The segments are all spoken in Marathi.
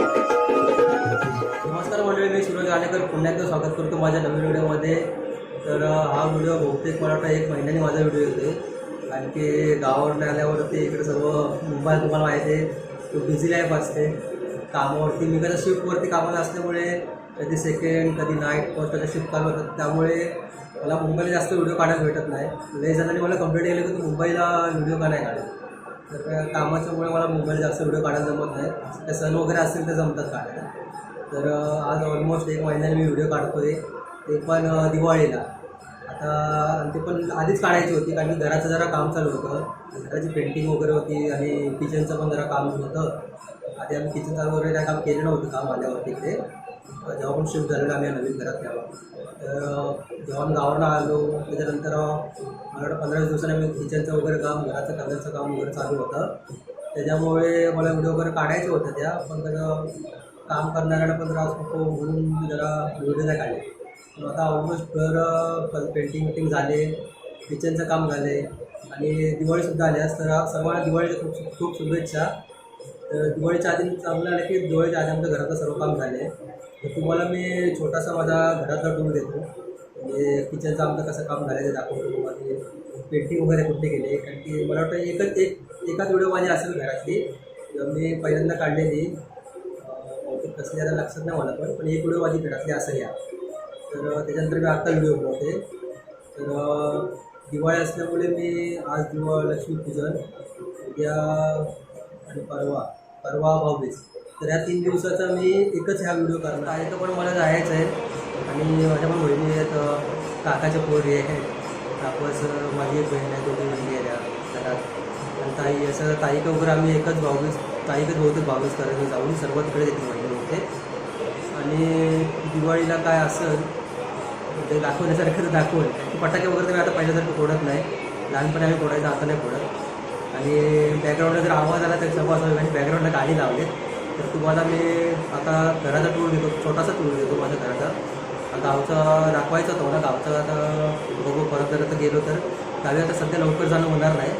नमस्कार मंडळी मी सूरज आलेकर पुन्हा एकदा स्वागत करतो माझ्या नवीन व्हिडिओमध्ये. तर हा व्हिडिओ बहुतेक मला वाटतं एक महिन्याने माझा व्हिडिओ येतो कारण की गावावरून आल्यावरती इकडे सर्व मुंबईत तुम्हाला माहिती आहे. तो बिझी लाईफ असते. कामावरती मी कसं शिफ्टवरती कामाला असल्यामुळे कधी सेकंड कधी नाईट पोस्टाच्या शिफ्ट काम होतात. त्यामुळे मला मुंबईला जास्त व्हिडिओ काढायला भेटत नाही. लय जणांनी मला कंप्लेंट केलं की तू मुंबईला व्हिडिओ का नाही काढत? तर त्या कामाच्यामुळे मला मोबाईल जास्त व्हिडिओ काढायला जमत नाही. त्या सण वगैरे असतील तर जमतात काढायला. तर आज ऑलमोस्ट एक महिन्याने मी व्हिडिओ काढतो आहे ते पण दिवाळीला. आता आणि ते पण आधीच काढायची होती कारण की घराचं जरा काम चालू होतं. घराची पेंटिंग वगैरे होती आणि किचनचं पण जरा काम होतं. आधी आम्ही किचन चालू वगैरे काय काम केलं नव्हतं काम आल्यावर तिकडे जेव्हा पण शिफ्ट झालेलं आम्ही नवीन घरात तेव्हा तर जेव्हा आम्ही गावाला आलो त्याच्यानंतर मला वाटतं पंधरा वीस दिवसांनी आम्ही किचनचं वगैरे काम घराचं कलरचं काम वगैरे चालू होतं. त्याच्यामुळे मला व्हिडिओ वगैरे काढायचे होते त्या पण त्याचं काम करणाऱ्याला पण त्रास होतो म्हणून मी जरा व्हिडिओ नाही काढले. पण आता ऑलमोस्ट घर पेंटिंग वेंटिंग झाले किचनचं काम झाले आणि दिवाळीसुद्धा आल्यास तर सर्वांना दिवाळीच्या खूप खूप शुभेच्छा. दिवाळीच्या आधी चांगलं आलं की दिवाळीच्या आधी आमचं घराचं सर्व काम झाले तर तुम्हाला मी छोटासा माझा घरातला टूर देतो. म्हणजे किचनचं आमचं कसं काम झालं ते दाखवतो तुम्हाला. पेंटिंग वगैरे कुठे केले? कारण की मला वाटतं एकच एक एकाच व्हिडिओ माझी असेल घरातली. तर मी पहिल्यांदा काढलेली. कसली आता लक्षात नाही मला पण पण एक व्हिडिओ माझी घरातली असं या. तर त्याच्यानंतर मी आत्ता व्हिडिओ बनवते. तर दिवाळी असल्यामुळे मी आज दिवाळ लक्ष्मीपूजन उद्या आणि परवा परवा भाऊबीज तर या तीन दिवसाचा मी एकच ह्या व्हिडिओ करणार आहे. तर पण मला जायचं आहे. आणि माझ्या पण बहिणी आहेत काकाच्या पोरी आहेत. तापस माझी एक बहीण आहे दोघी बहिणी आहे त्या घरात. आणि ताई असं ताईक वगैरे आम्ही एकच भाऊबीज ताईकच बहुतेक भाऊबीज करायचं जाऊन सर्व तिकडे येते बहिणी होते. आणि दिवाळीला काय असेल ते दाखवण्यासारखं तर दाखवून. की फटाके वगैरे तर मी आता पहिल्यासारखं फोडत नाही. लहानपणी आम्ही फोडायचं आता नाही फोडत. आणि बॅकग्राऊंडला जर आवाज आला तर सगळं असं म्हणजे आणि बॅकग्राऊंडला गाडी लावले. तर तुम्हाला मी आता घराचा टूर देतो छोटासा टूर देतो माझ्या घराचा. आता गावचा दाखवायचा होता मला गावचा आता बघू परत जर आता गेलो तर. गावी आता सध्या लवकर जाणं होणार नाही.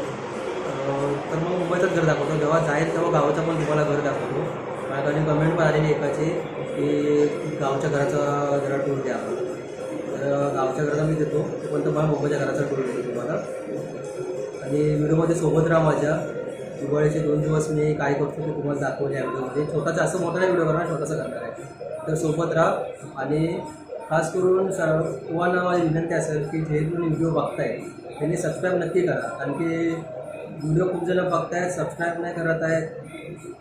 तर मग मुंबईचंच घर दाखवतो. जेव्हा जाईल तेव्हा गावाचं पण तुम्हाला घर दाखवतो. माझ्याकडे कमेंट पण आलेली एकाची की गावच्या घराचा जरा टूर द्या. तर गावच्या घराचा मी देतो पण तुम्हाला मुंबईच्या घराचा टूर देतो तुम्हाला. आणि व्हिडिओमध्ये सोबत राहा माझ्या. दिवाळीचे दोन दिवस मी काय करतो ते तुम्हाला दाखवले या व्हिडिओमध्ये. छोटासा असं मोठा नाही व्हिडिओ करणार छोटासा करणार आहे तर सोबत राहा आणि खास करून सर्वांना माझी विनंती असेल की जे तुम्ही व्हिडिओ बघताय त्यांनी सबस्क्राईब नक्की करा. कारण की व्हिडिओ खूप जणं बघतायत सबस्क्राईब नाही करत आहेत.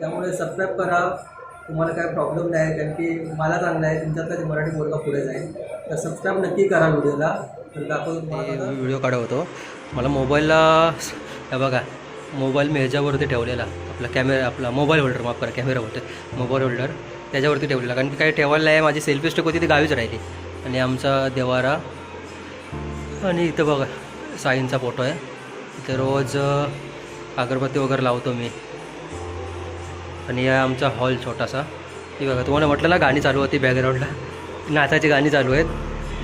त्यामुळे सबस्क्राईब करा. तुम्हाला काय प्रॉब्लेम नाही कारण की मला चांगलं आहे तुमच्यातला ते मराठी मुलगा पुढे जाईल. तर सबस्क्राईब नक्की करा व्हिडिओला. तर दाखवतो व्हिडिओ काढत होतो. मला मोबाईलला हे बघा मोबाईल मी ह्याच्यावरती ठेवलेला. आपला कॅमेरा आपला मोबाईल होल्डर माफ करा कॅमेरा होते मोबाईल होल्डर त्याच्यावरती ठेवलेला. कारण की काही ठेवायला नाही माझी सेल्फी स्टिक होती ती गावीच राहिली. आणि आमचा देवारा आणि इथं बघा साईंचा फोटो आहे. इथे रोज अगरबत्ती वगैरे लावतो मी. आणि या आमचा हॉल छोटासा. ती बघा तुम्हाला म्हटलं ना गाणी चालू होती बॅकग्राऊंडला नाचाची गाणी चालू आहेत.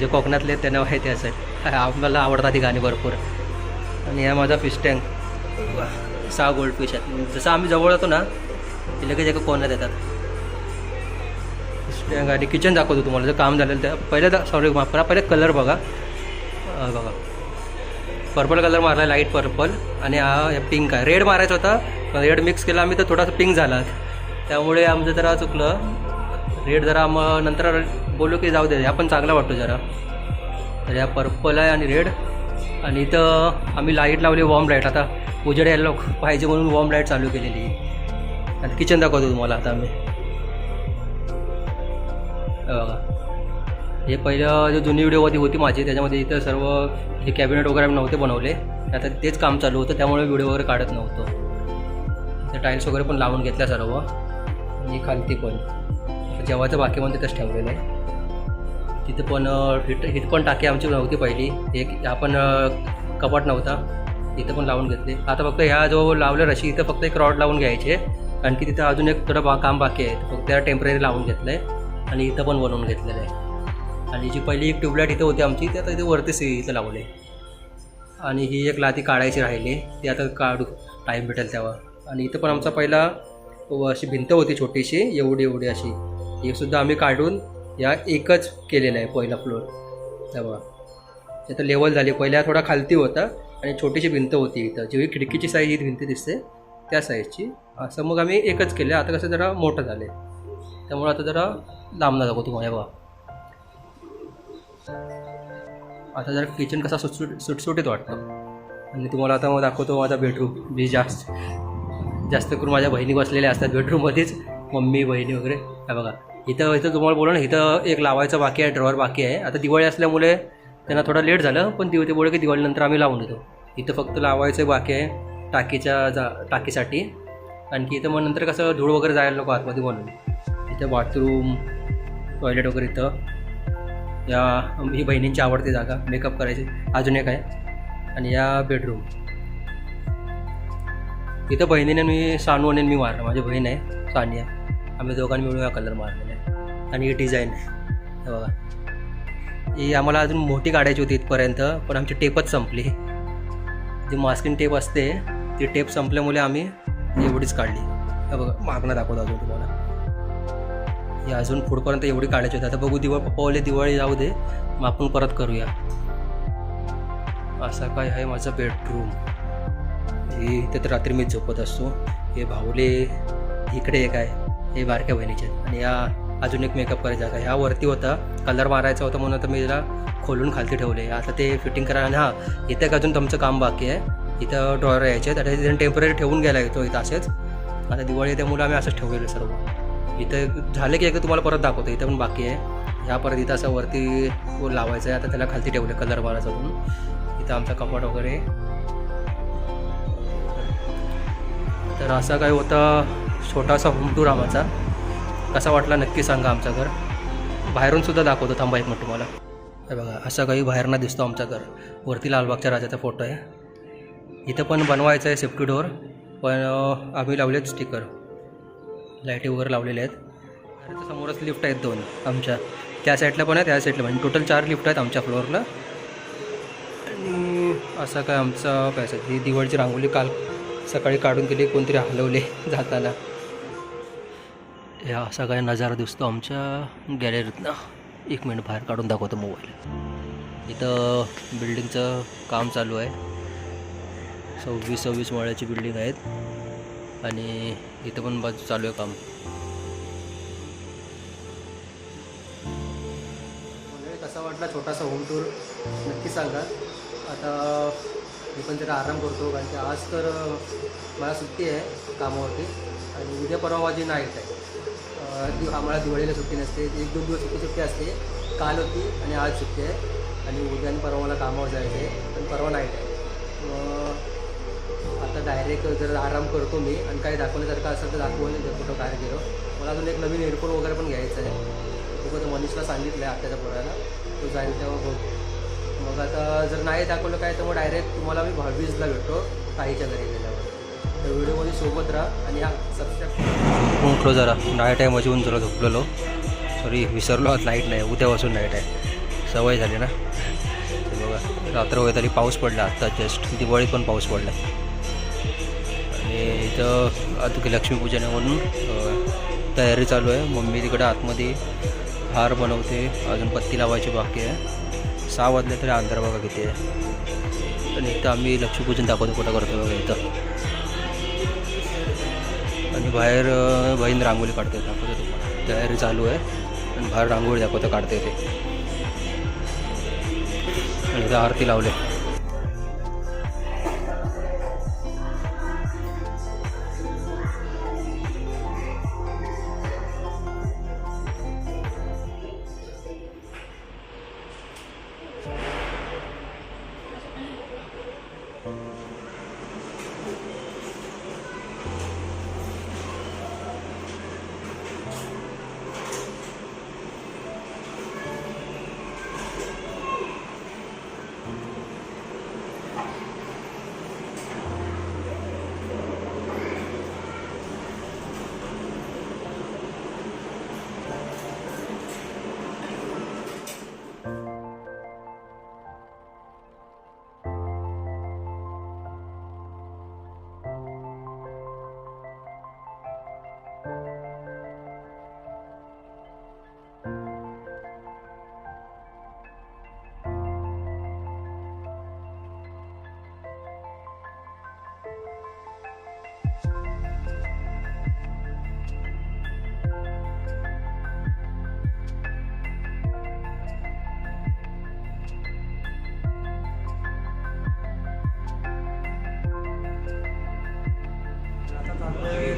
जे कोकणातले आहेत त्यांना माहिती असेल. आम्हाला आवडतात ती गाणी भरपूर. आणि हा माझा फिश टँक सहा गोल्ड फिश आहेत. जसं आम्ही जवळ होतो ना ते लगेच एका कोण्यात येतात. फिश टँक आणि किचन दाखवतो तुम्हाला. जर काम झालेलं त्या पहिल्या सॉरी माफ करा पहिले कलर बघा. बघा. पर्पल कलर मारला लाइट पर्पल आणि हा पिंक आहे. रेड मारायचा होता पण रेड मिक्स केला आम्ही तर थोडासा पिंक झाला. त्यामुळे आमचं जरा चुकलं. रेड जरा मग नंतर बोललो की जाऊ दे आपण चांगला वाटतो जरा. तर या पर्पल आहे आणि रेड आणि इथं आम्ही लाइट लावली वॉर्म लाइट आता उजेड यायला पाहिजे म्हणून वॉर्म लाइट चालू केलेली आणि किचन दाखवतो तुम्हाला आता आम्ही. हे बघा. हे पहिलं जे जुनी व्हिडिओमध्ये होती माझी त्याच्यामध्ये इथं सर्व हे कॅबिनेट वगैरे आम्ही नव्हते बनवले. आता तेच काम चालू होतं त्यामुळे व्हिडिओ वगैरे काढत नव्हतो. इथे टाईल्स वगैरे पण लावून घेतल्या सर्व. आणि खालती पण. जेव्हाचं बाकी पण तिथंच ठेवलेलं आहे. तिथे पण हिट हिट पण टाकी आमची नव्हती पहिली. एक आपण कपाट नव्हता. इथं पण लावून घेतले. आता फक्त ह्या जो लावलं रशी इथं फक्त एक रॉड लावून घ्यायचे. कारण की तिथं अजून एक थोडं बा काम बाकी आहे. फक्त त्याला टेंपररी लावून घेतलं आहे आणि इथं पण बनवून घेतलेलं आहे. आणि जी पहिली एक ट्यूबलाईट इथं होती आमची ती आता इथे वरतीच इथं लावले आणि ही एक लाती काढायची राहिली. ती आता काढू टाईम भेटेल तेव्हा. आणि इथं पण आमचा पहिला अशी भिंत होती छोटीशी एवढी एवढी अशी. ही सुद्धा आम्ही काढून या एकच केलेलं आहे पहिला फ्लोअर तेव्हा इथं लेवल झाली. पहिल्या थोडा खालती होता आणि छोटीशी भिंत होती इथं. जेवढी खिडकीची साईज ही भिंत दिसते त्या साईजची असं मग आम्ही एकच केलं. आता कसं जरा मोठं झालं आहे त्यामुळे आता जरा लांबला जागो तुम्हाला. बाबा बघा. आता जरा किचन कसा सुटसुट सुटसुटीत वाटतं. आणि तुम्हाला आता मग दाखवतो माझा बेडरूम मी जास्त जास्त करून माझ्या बहिणी बसलेल्या असतात बेडरूममध्येच मम्मी बहिणी वगैरे. हे बघा. इथं इथं तुम्हाला बोला ना इथं एक लावायचं बाकी आहे ड्रॉवर बाकी आहे. आता दिवाळी असल्यामुळे त्यांना थोडं लेट झालं पण दिव ते बोलले की दिवाळीनंतर आम्ही लावून देतो. इथं फक्त लावायचं बाकी आहे टाकीच्या जा टाकीसाठी. आणखी इथं मग नंतर कसं धूळ वगैरे जायला नको आतमध्ये म्हणून. इथं बाथरूम टॉयलेट वगैरे इथं. या ही बहिणींची आवडती जागा मेकअप करायची. अजून एक आहे. आणि या बेडरूम इथं बहिणीने मी सानू आणि मी मारलं. माझी बहीण आहे सानिया. आम्ही दोघांनी मिळून हा कलर मारलेला आहे आणि ही डिझाईन. बघा. ही आम्हाला अजून मोठी काढायची होती इथपर्यंत पण आमची टेपच संपली. जी मास्किंग टेप असते ती टेप संपल्यामुळे आम्ही एवढीच काढली. हे बघा मागणं दाखवतो अजून तुम्हाला. ही अजून पुढपर्यंत एवढी काढायची होती. आता बघू दिवाळी पप्पावले दिवाळी जाऊ दे मग आपण परत करूया. असा काय आहे माझं बेडरूम हे इथे तर रात्री मी झोपत असतो. हे भाऊले इकडे एक आहे. हे बारक्या बहिणीचे आहेत. आणि या अजून एक मेकअप करायचा का ह्या वरती होता. कलर मारायचा होता म्हणून आता मी त्याला खोलून खालती ठेवले. आता ते फिटिंग करायला आणि हां इथं एक अजून तुमचं काम बाकी आहे. इथं ड्रॉयर यायचे आहेत. आता तिथे टेंपररी ठेवून गेला येतो इथं असेच. आता दिवाळी त्यामुळे आम्ही असंच ठेवलेलं सर्व. इथं झालं की एकदा तुम्हाला परत दाखवतो. इथं पण बाकी आहे. ह्या परत इथं असं वरती लावायचं आहे. आता त्याला खालती ठेवलं कलर मारायचा म्हणून. इथं आमचा कपाट वगैरे. तर असा काय होता छोटासा होम टूर आमचा. कसा वाटला नक्की सांगा आमचा घर बाहेरून सुद्धा दाखवतो थांबा एक मिनिट तुम्हाला. हे बघा असा काही बाहेरनं दिसतो आमचा घर. वरती लालबागच्या राजाचा फोटो आहे. इथं पण बनवायचं आहे सेफ्टी डोअर पण आम्ही लावलेत स्टिकर लाईटी वगैरे लावलेले आहेत. घराच्या समोरच लिफ्ट आहेत दोन आमच्या. त्या साईडला पण आहे त्या साईडला पण. टोटल चार लिफ्ट आहेत आमच्या फ्लोअरला आणि असा काय आमचा पैसा ही दिवाळीची रांगोळी काल सकाळी काढून गेली कोणतरी हलवले जाताना. या असा काय नजारा दिसतो आमच्या गॅलरीतनं एक मिनिट बाहेर काढून दाखवतो मोबाईल इथं बिल्डिंगचं काम चालू आहे. सव्वीस सव्वीस माळ्याची बिल्डिंग आहेत. आणि इथं पण बाजू चालू आहे काम. कसा वाटला छोटासा होम टूर नक्की सांगा. आता मी पण जरा आराम करतो कारण की आज तर मला सुट्टी आहे कामावरती. आणि उद्या परवा माझी नाईट आहे. आम्हाला दिवाळीला सुट्टी नसते एक दोन दिवस सुट्टी सुट्टी असते. काल होती आणि आज सुट्टी आहे. आणि उद्या आणि परवा मला कामावर जायचं आहे. पण परवा नाईट आहे. मग आता डायरेक्ट जर आराम करतो मी आणि काही दाखवण्यासारखं असेल तर दाखवून जर कुठं काय गेलो मला अजून एक नवीन हेडफोन वगैरे पण घ्यायचं आहे. तो तर मनीषला सांगितलं आहे आत्याच्या पोराला. तो जाईल तेव्हा बघ. मग आता जर नाही दाखवलं काय तर मग डायरेक्ट तुम्हाला मी भावीजला भेटतो ताईच्या घरी गेल्यावर. तर व्हिडिओमध्ये सोबत राहा आणि हा सबस्क्राईब उठलो जरा. नाईट आहे माझी जरा झोपलेलो. सॉरी विसरलो आज लाइट नाही. उद्यापासून नाईट आहे. सवय झाली ना? बघा. रात्र होत तरी पाऊस पडला. आत्ता जस्ट दिवाळीत पण पाऊस पडला. आणि इथं आता की लक्ष्मीपूजन आहे म्हणून तयारी चालू आहे. मम्मी तिकडे आतमध्ये हार बनवते. अजून पत्ती लावायची बाकी आहे. सहा वाजले तरी अंधार बघा किती आहे. आणि इथं आम्ही लक्ष्मीपूजन दाखवतो कुठं करतो बघा इथं. आणि बाहेर बहीण रांगोळी काढते दाखवते तुम्हाला. तयारी चालू आहे. आणि बाहेर रांगोळी दाखवतं काढते ते. आणि आरती लावले.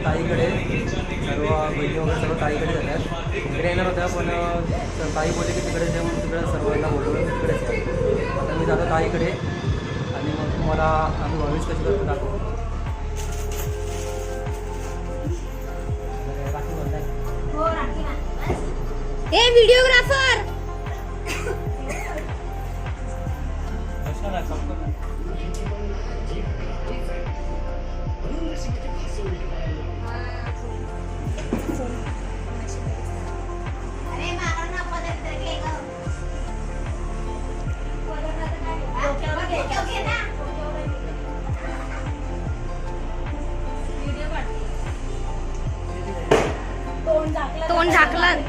ताईकडे. सर्व बहिणी वगैरे सर्व ताईकडे जातात इकडे येणार होत्या पण ताई बोलले की तिकडे जे म्हणून तिकडे सर्वांना बोलवलं तिकडेच आहे आता मी जातो ताईकडे आणि मग तुम्हाला आम्ही भविष्य कशी करतो दाखवू. राखी बांधायला. ए व्हिडिओग्राफर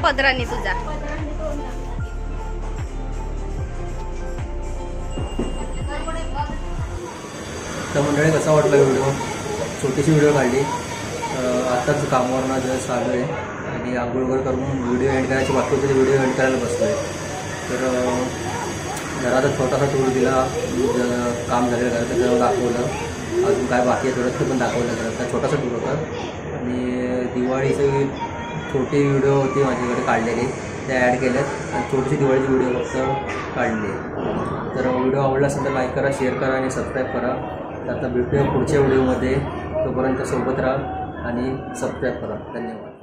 पदराने तुझा. तर मंडळी कसा वाटला व्हिडिओ? छोटीशी व्हिडिओ काढली. आत्ताच कामावरनं जस्ट आलो आहे आणि आंघोळ वगैरे करून व्हिडिओ एंड करायची बाकी होती व्हिडिओ एंड करायला बसलो आहे तर अं, घराचा छोटासा टूर दिला. काम झालेलं घराचं त्याच्यावर दाखवलं. अजून काय बाकी आहे थोडं ते पण दाखवलं घराचा छोटासा टूर होता. आणि दिवाळीचं छोटी व्हिडिओ होती माझ्याकडे काढलेली. त्या ॲड केल्यात आणि छोटीशी दिवाळीची व्हिडिओ फक्त काढली. तर व्हिडिओ आवडला असेल तर लाईक करा शेअर करा आणि सबस्क्राईब करा. तर आता भेटूया पुढच्या व्हिडिओमध्ये तोपर्यंत सोबत राहा आणि सबस्क्राईब करा. धन्यवाद.